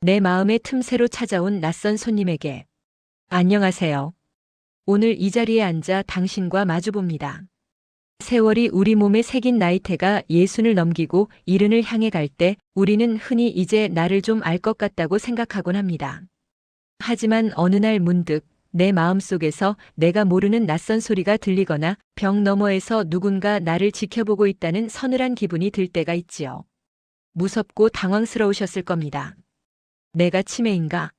내 마음의 틈새로 찾아온 낯선 손님에게 안녕하세요. 오늘 이 자리에 앉아 당신과 마주봅니다. 세월이 우리 몸에 새긴 나이테가 예순을 넘기고 이른을 향해 갈 때 우리는 흔히 이제 나를 좀 알 것 같다고 생각하곤 합니다. 하지만 어느 날 문득 내 마음속에서 내가 모르는 낯선 소리가 들리거나 벽 너머에서 누군가 나를 지켜보고 있다는 서늘한 기분이 들 때가 있지요. 무섭고 당황스러우셨을 겁니다. 내가 치매인가?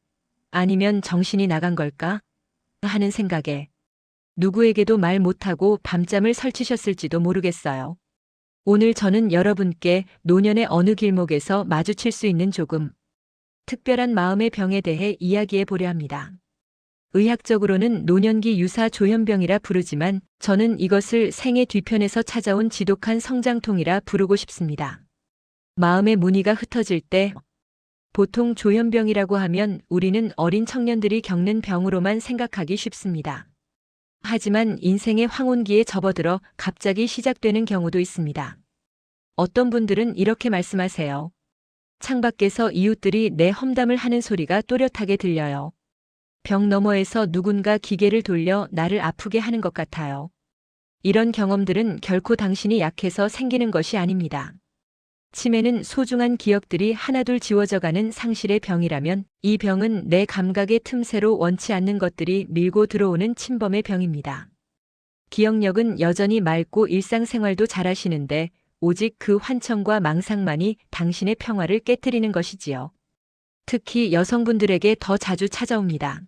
아니면 정신이 나간 걸까? 하는 생각에 누구에게도 말 못하고 밤잠을 설치셨을지도 모르겠어요. 오늘 저는 여러분께 노년의 어느 길목에서 마주칠 수 있는 조금 특별한 마음의 병에 대해 이야기해 보려 합니다. 의학적으로는 노년기 유사 조현병이라 부르지만 저는 이것을 생의 뒤편에서 찾아온 지독한 성장통이라 부르고 싶습니다. 마음의 무늬가 흩어질 때 보통 조현병이라고 하면 우리는 어린 청년들이 겪는 병으로만 생각하기 쉽습니다. 하지만 인생의 황혼기에 접어들어 갑자기 시작되는 경우도 있습니다. 어떤 분들은 이렇게 말씀하세요. 창밖에서 이웃들이 내 험담을 하는 소리가 또렷하게 들려요. 벽 너머에서 누군가 기계를 돌려 나를 아프게 하는 것 같아요. 이런 경험들은 결코 당신이 약해서 생기는 것이 아닙니다. 치매는 소중한 기억들이 하나둘 지워져가는 상실의 병이라면 이 병은 내 감각의 틈새로 원치 않는 것들이 밀고 들어오는 침범의 병입니다. 기억력은 여전히 맑고 일상생활도 잘하시는데 오직 그 환청과 망상만이 당신의 평화를 깨뜨리는 것이지요. 특히 여성분들에게 더 자주 찾아옵니다.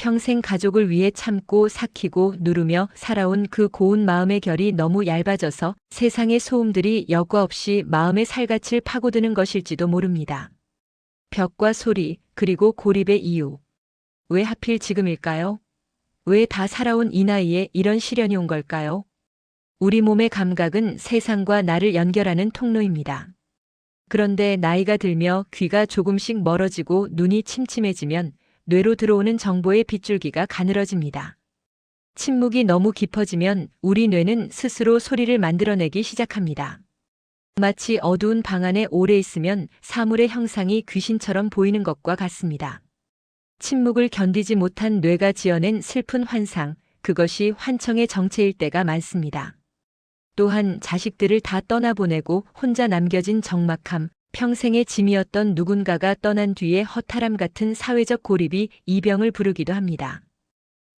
평생 가족을 위해 참고 삭히고 누르며 살아온 그 고운 마음의 결이 너무 얇아져서 세상의 소음들이 여과 없이 마음의 살갗을 파고드는 것일지도 모릅니다. 벽과 소리, 그리고 고립의 이유. 왜 하필 지금일까요? 왜 다 살아온 이 나이에 이런 시련이 온 걸까요? 우리 몸의 감각은 세상과 나를 연결하는 통로입니다. 그런데 나이가 들며 귀가 조금씩 멀어지고 눈이 침침해지면 뇌로 들어오는 정보의 빗줄기가 가늘어집니다. 침묵이 너무 깊어지면 우리 뇌는 스스로 소리를 만들어내기 시작합니다. 마치 어두운 방 안에 오래 있으면 사물의 형상이 귀신처럼 보이는 것과 같습니다. 침묵을 견디지 못한 뇌가 지어낸 슬픈 환상, 그것이 환청의 정체일 때가 많습니다. 또한 자식들을 다 떠나보내고 혼자 남겨진 적막함, 평생의 짐이었던 누군가가 떠난 뒤에 허탈함 같은 사회적 고립이 이 병을 부르기도 합니다.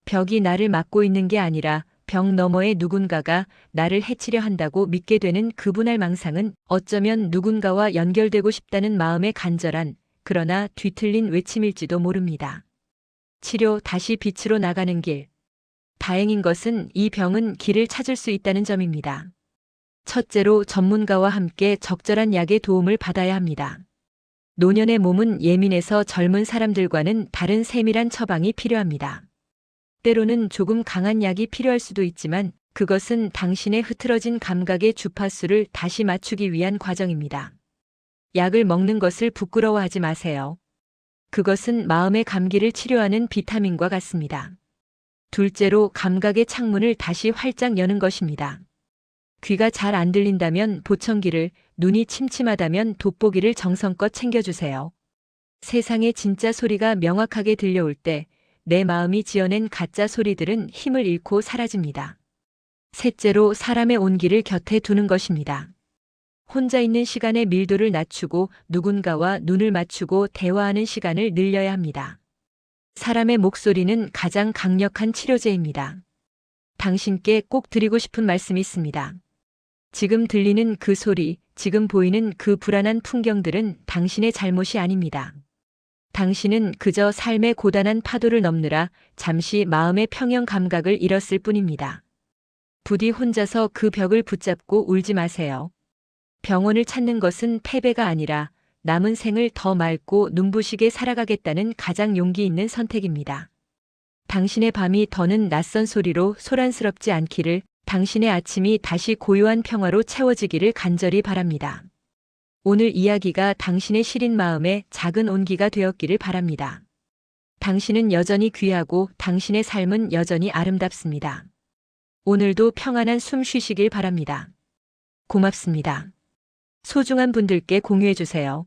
벽이 나를 막고 있는 게 아니라 벽 너머의 누군가가 나를 해치려 한다고 믿게 되는 그분할 망상은 어쩌면 누군가와 연결되고 싶다는 마음의 간절한 그러나 뒤틀린 외침일지도 모릅니다. 치료 다시 빛으로 나가는 길. 다행인 것은 이 병은 길을 찾을 수 있다는 점입니다. 첫째로 전문가와 함께 적절한 약의 도움을 받아야 합니다. 노년의 몸은 예민해서 젊은 사람들과는 다른 세밀한 처방이 필요합니다. 때로는 조금 강한 약이 필요할 수도 있지만 그것은 당신의 흐트러진 감각의 주파수를 다시 맞추기 위한 과정입니다. 약을 먹는 것을 부끄러워하지 마세요. 그것은 마음의 감기를 치료하는 비타민과 같습니다. 둘째로 감각의 창문을 다시 활짝 여는 것입니다. 귀가 잘 안 들린다면 보청기를, 눈이 침침하다면 돋보기를 정성껏 챙겨주세요. 세상의 진짜 소리가 명확하게 들려올 때 내 마음이 지어낸 가짜 소리들은 힘을 잃고 사라집니다. 셋째로 사람의 온기를 곁에 두는 것입니다. 혼자 있는 시간의 밀도를 낮추고 누군가와 눈을 맞추고 대화하는 시간을 늘려야 합니다. 사람의 목소리는 가장 강력한 치료제입니다. 당신께 꼭 드리고 싶은 말씀이 있습니다. 지금 들리는 그 소리, 지금 보이는 그 불안한 풍경들은 당신의 잘못이 아닙니다. 당신은 그저 삶의 고단한 파도를 넘느라 잠시 마음의 평형 감각을 잃었을 뿐입니다. 부디 혼자서 그 벽을 붙잡고 울지 마세요. 병원을 찾는 것은 패배가 아니라 남은 생을 더 맑고 눈부시게 살아가겠다는 가장 용기 있는 선택입니다. 당신의 밤이 더는 낯선 소리로 소란스럽지 않기를 당신의 아침이 다시 고요한 평화로 채워지기를 간절히 바랍니다. 오늘 이야기가 당신의 시린 마음에 작은 온기가 되었기를 바랍니다. 당신은 여전히 귀하고 당신의 삶은 여전히 아름답습니다. 오늘도 평안한 숨 쉬시길 바랍니다. 고맙습니다. 소중한 분들께 공유해 주세요.